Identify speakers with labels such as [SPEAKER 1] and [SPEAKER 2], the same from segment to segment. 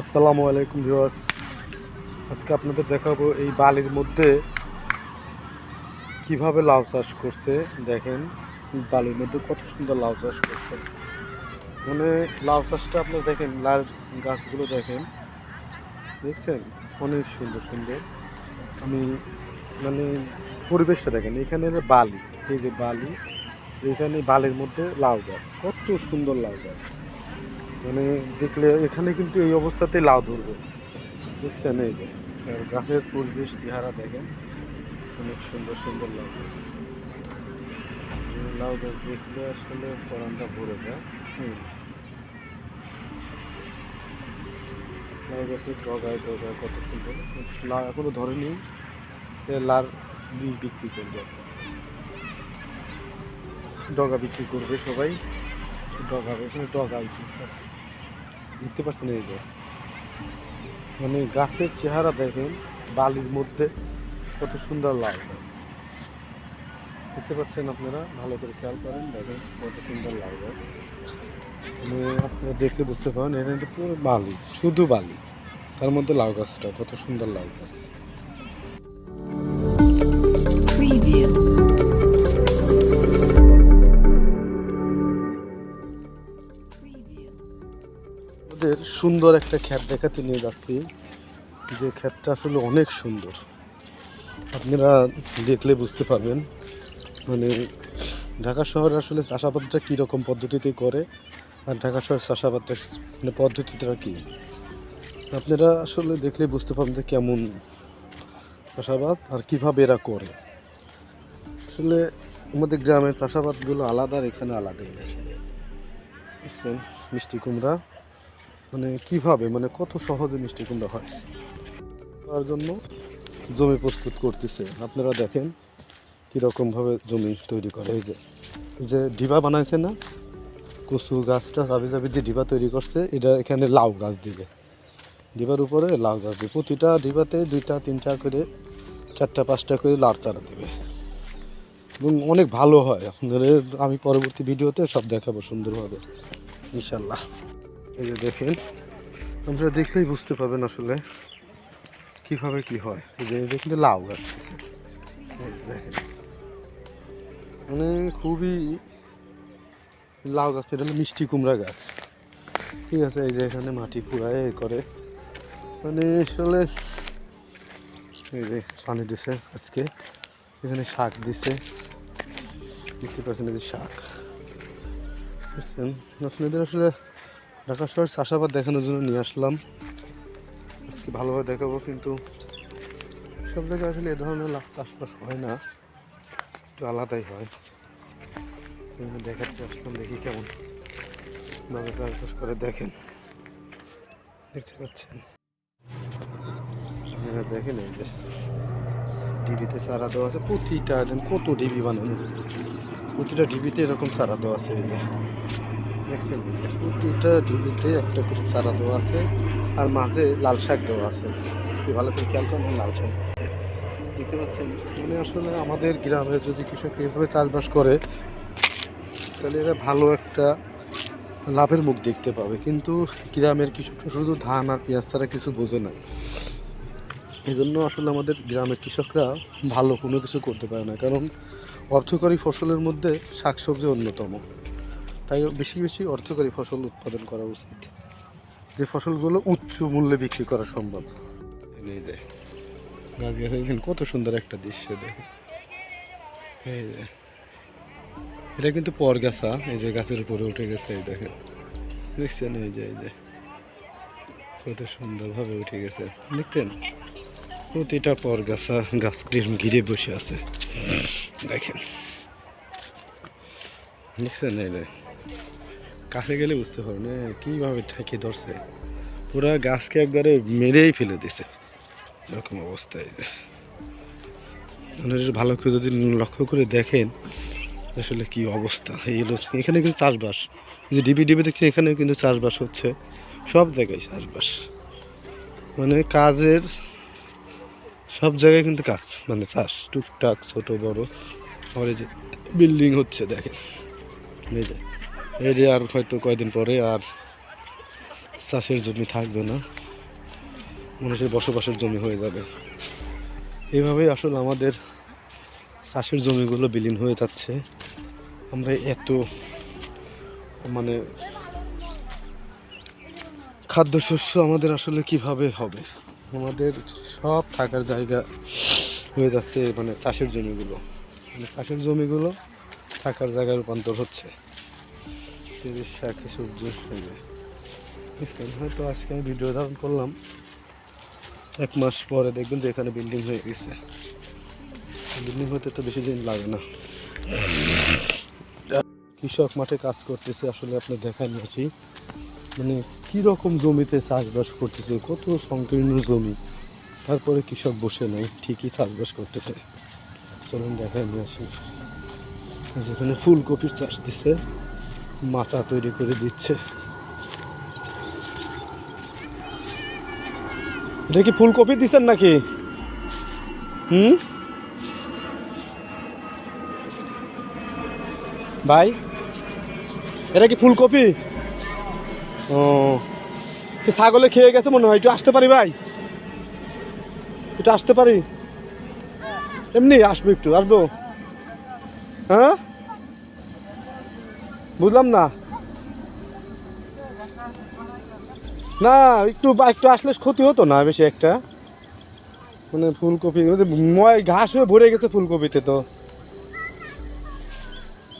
[SPEAKER 1] আসসালামু আলাইকুম ভিউয়ার্স। আজকে আপনাদের দেখাবো এই বালির মধ্যে কীভাবে লাউ চাষ করছে। দেখেন, বালির মধ্যে কত সুন্দর লাউ চাষ করছে। মানে লাউ চাষটা আপনারা দেখেন, লাল গাছগুলো দেখেন। দেখছেন? অনেক সুন্দর সুন্দর। আমি মানে পরিবেশটা দেখেন, এখানে বালি, এই যে বালি, এখানে বালির মধ্যে লাউ গাছ, কত সুন্দর লাউ গাছ। মানে দেখলে এখানে কিন্তু এই অবস্থাতেই লাউ ধরবে। দেখছেন এই যে গাছের পরিবেশ, চেহারা দেখেন, অনেক সুন্দর সুন্দর লাউ লাউ দেখলে আসলে পরানটা ভরে যায়। লাউ গাছের ডগায় ডগায় কত সুন্দর। লাউ এখনও ধরেনি লার বিক্রি করবে। ডগা বিক্রি করবে সবাই। ডগা এখানে ডগা দেখতে পাচ্ছেন এই যে। মানে গাছের চেহারা দেখেন, বালির মধ্যে কত সুন্দর লাউ গাছ দেখতে পাচ্ছেন আপনারা, ভালো করে খেয়াল করেন, দেখেন কত সুন্দর লাউ গাছ। মানে আপনারা দেখলে বুঝতে পারেন এটা পুরো বালি, শুধু বালি। তার মধ্যে লাউ গাছটা, কত সুন্দর লাউ গাছ। ওদের সুন্দর একটা ক্ষেত দেখাতে নিয়ে যাচ্ছি। যে ক্ষেতটা আসলে অনেক সুন্দর। আপনারা দেখলে বুঝতে পারবেন মানে ঢাকা শহরে আসলে চাষাবাদটা কীরকম পদ্ধতিতে করে আর ঢাকা শহরের চাষাবাদটা মানে পদ্ধতিটা কী? আপনারা আসলে দেখলে বুঝতে পারবেন যে কেমন চাষাবাদ আর কীভাবে এরা করে। আসলে আমাদের গ্রামের চাষাবাদগুলো আলাদা আর এখানে আলাদাই দেখছেন, মিষ্টি কুমড়া। মানে কীভাবে মানে কত সহজে মিষ্টি কুমড়া হয়? তার জন্য জমি প্রস্তুত করতেছে। আপনারা দেখেন কীরকম ভাবে জমি তৈরি করে। এই যে যে ডিবা বানাইছে না, কচু গাছটা চাবি চাবি যে ডিবা তৈরি করছে, এটা এখানে লাউ গাছ দিবে। ডিবার উপরে লাউ গাছ দিবে। প্রতিটা ডিবাতে দুইটা, তিনটা করে, চারটা, পাঁচটা করে লাউ চারা দেবে। এবং অনেক ভালো হয়। আপনাদের, আমি পরবর্তী ভিডিওতে সব দেখাবো সুন্দরভাবে, ইনশাল্লাহ। এই যে দেখেন, আপনারা দেখলেই বুঝতে পারবেন আসলে কীভাবে কি হয়। এই যে কিন্তু লাউ গাছ দেখেন মানে খুবই লাউ গাছ, এটা মিষ্টি কুমড়া গাছ। ঠিক আছে, এই যে এখানে মাটি এ করে। মানে আসলে এই যে পানি দিছে আজকে। এখানে শাক দিছে। দেখতে পাচ্ছেন এই যে শাক। আপনাদের আসলে ঢাকা শহর চাষাবাদ দেখানোর জন্য নিয়ে আসলাম। আজকে ভালোভাবে দেখাবো, কিন্তু সব জায়গায় আসলে এ ধরনের চাষবাস হয় না। একটু আলাদাই হয়। দেখাতে আসলাম, দেখি কেমন ভাবে চাষবাস করে, দেখেন। দেখতে পাচ্ছেন? দেখেন এই যে ডিবিতে চারা দেওয়া আছে, প্রতিটা কত ডিবি বানানো। প্রতিটা ডিবিতে এরকম চারা দেওয়া আছে এই যে। প্রতিটা একটা করে চারা দেওয়া আছে, আর মাঝে লাল শাক দেওয়া আছে। ভালো করে খেয়াল লাল শাক। দেখতে পাচ্ছেন? মানে আসলে আমাদের গ্রামে যদি কৃষক এভাবে চাষবাস করে, তাহলে এরা ভালো একটা লাভের মুখ দেখতে পাবে। কিন্তু গ্রামের কৃষকরা শুধু ধান আর পেঁয়াজ ছাড়া কিছু বোঝে না। এই জন্য আসলে আমাদের গ্রামের কৃষকরা ভালো কোনো কিছু করতে পারে না। কারণ অর্থকরী ফসলের মধ্যে শাকসবজি অন্যতম। তাই বেশি বেশি অর্থকরী ফসল উৎপাদন করা উচিত। যে ফসলগুলো উচ্চ মূল্যে বিক্রি করা সম্ভব। গাছ গাছ কত সুন্দর একটা দৃশ্য দেখে এটা কিন্তু পরগাছা এই যে গাছের উপরে উঠে গেছে, এই দেখেন। দেখছেন? এই যে এই যে, কত সুন্দরভাবে উঠে গেছে। দেখতেন প্রতিটা পরগাছা গাছ ক্রিম ঘিরে বসে আছে। দেখেন? দেখছেন? এই কাছে গেলে বুঝতে পারবেন কীভাবে ঠেকে ধরছে। পুরো গাছকে একবারে মেরেই ফেলে দিছে, এরকম অবস্থায়। আপনারা ভালো করে যদি লক্ষ্য করে দেখেন, আসলে কি অবস্থা। এই হলো এখানে কিন্তু চাষবাস। যে ডিবি ডিবি দেখছি এখানেও কিন্তু চাষবাস হচ্ছে। সব জায়গায় চাষবাস। মানে কাজের সব জায়গায় কিন্তু কাজ মানে চাষ। টুকটাক, ছোট, বড়। আর এই যে বিল্ডিং হচ্ছে, দেখেন। এই যে। এই আর হয়তো কয়দিন পরে আর চাষের জমি থাকবে না। মানুষের বসবাসের জমি হয়ে যাবে। এইভাবেই আসলে আমাদের চাষের জমিগুলো বিলীন হয়ে যাচ্ছে। আমরা এত মানে খাদ্যশস্য আমাদের আসলে কীভাবে হবে? আমাদের সব থাকার জায়গা হয়ে যাচ্ছে মানে চাষের জমিগুলো। মানে চাষের জমিগুলো থাকার জায়গায় রূপান্তর হচ্ছে। তিরিশ শাকে সবজি হবে বুঝছেন হয়তো আজকে আমি ভিডিও ধারণ করলাম। এক মাস পরে দেখবেন যে এখানে বিল্ডিং হয়ে গেছে। বিল্ডিং হতে তো বেশি দিন লাগে না। কৃষক মাঠে কাজ করতেছে, আসলে আপনি দেখান নিয়েছি মানে কীরকম জমিতে চাষবাস করতেছে, কত সংকীর্ণ জমি। তারপরে কৃষক বসে নেই, ঠিকই চাষবাস করতেছে। চলুন দেখাই নিয়ে আসি। যেখানে ফুলকপির চাষ দিচ্ছে মাচা তৈরি করে দিচ্ছে। এটা কি ফুলকপি দিচ্ছেন নাকি? হুম? ভাই, এটা কি ফুলকপি? ও ছাগলে খেয়ে গেছে মনে হয়? একটু আসতে পারি ভাই? একটু আসতে পারি? এমনি আসব একটু, আসব। হ্যাঁ? বুঝলাম না। না, একটু একটু আসলে ক্ষতি হতো না বেশি একটা। মানে ফুলকপি ময় ঘাস হয়ে ভরে গেছে ফুলকপিতে তো।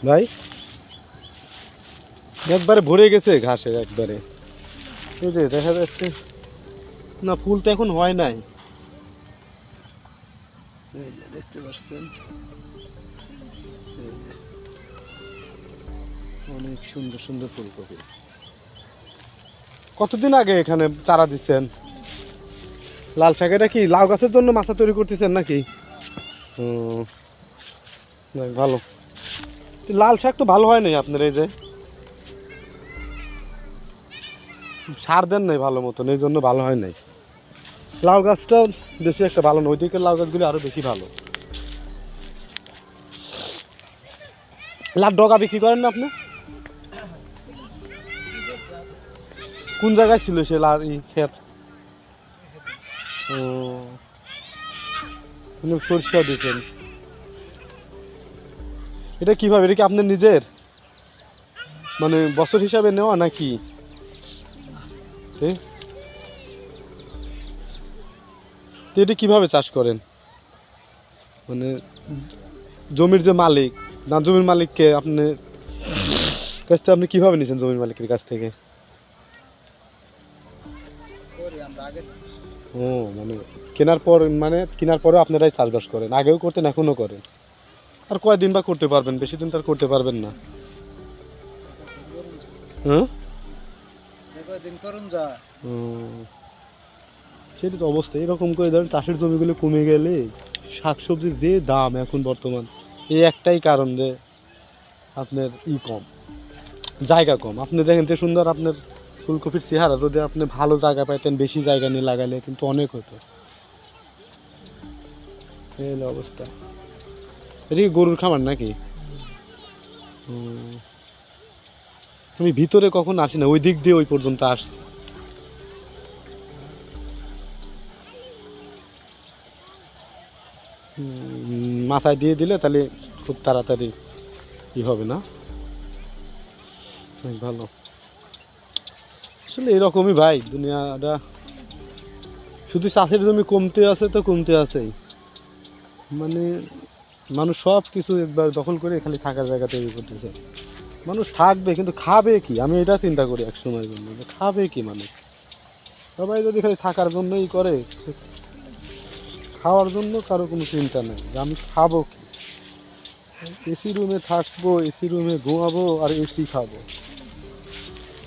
[SPEAKER 1] ভাই, একবারে ভরে গেছে ঘাসে, একবারে। যে দেখা যাচ্ছে, না, ফুল তো এখন হয় নাই। দেখতে পাচ্ছেন। অনেক সুন্দর সুন্দর ফুলকপি। কতদিন আগে এখানে চারা দিচ্ছেন লাল শাক এটা কি লাউ গাছের জন্য মাছা তৈরি করতেছেন নাকি? ভালো। লাল শাক তো ভালো হয় নাই আপনার এই যে। সার দেন নাই ভালো মতন এই জন্য ভালো হয় নাই। লাউ গাছটা বেশি একটা ভালো নয় ওইদিকে লাউ গাছগুলি আরও বেশি ভালো। লাভ ডগা বিক্রি করেন না আপনি? কোন জায়গায় ছিল সে ক্ষেত ও। সরষেও দিয়েছেন এটা কীভাবে? এটা কি আপনার নিজের? মানে বছর হিসাবে নেওয়া নাকি? এটা কীভাবে চাষ করেন? মানে জমির যে মালিক, না জমির মালিককে আপনি কাছ থেকে আপনি কীভাবে নিয়েছেন জমির মালিকের কাছ থেকে? ও মানে কেনার পর মানে কেনার পরেও আপনারাই চাষবাস করেন আগেও করতেন এখনও করেন। আর কয়দিন বা করতে পারবেন বেশি দিন তো আর করতে পারবেন না। হুম
[SPEAKER 2] দিন করুন যা
[SPEAKER 1] সেটা তো অবস্থা। এরকম করে ধরেন চাষের জমিগুলো কমে গেলে শাকসবজির যে দাম এখন বর্তমান এই একটাই কারণ যে আপনার ই কম জায়গা কম। আপনি দেখেন যে সুন্দর আপনার ফুলকপির চেহারা যদি আপনি ভালো জায়গা পাইতেন, বেশি জায়গা নিয়ে লাগালে কিন্তু অনেক হতো এই অবস্থা। এটা কি গরুর খামার নাকি? আমি ভিতরে কখন আসি না, ওই দিক দিয়ে ওই পর্যন্ত আসছি। মাথায় দিয়ে দিলে তাহলে খুব তাড়াতাড়ি ই হবে না? ভালো। আসলে এরকমই ভাই, দুনিয়াটা। শুধু চাষের জমি কমতে আছে তো কমতে আছেই। মানে মানুষ সব কিছু একবার দখল করে খালি থাকার জায়গা তৈরি করতেছে। মানুষ থাকবে, কিন্তু খাবে কি? আমি এটা চিন্তা করি এক সময়ের জন্য খাবে কি মানুষ? সবাই যদি খালি থাকার জন্যই করে খাওয়ার জন্য কারও কোনো চিন্তা নেই, যে আমি খাব কি? এসি রুমে থাকব এসি রুমে ঘুমাবো, আর এসি খাব।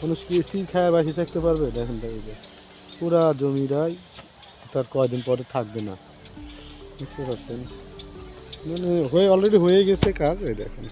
[SPEAKER 1] মানুষ কি খায় বাসি থাকতে পারবে? দেখেন দেখবে পুরা জমিরাই তার কয়দিন পরে থাকবে না। বুঝতে পারছেন? মানে হয়ে অলরেডি হয়ে গেছে কাজ, এই দেখেন।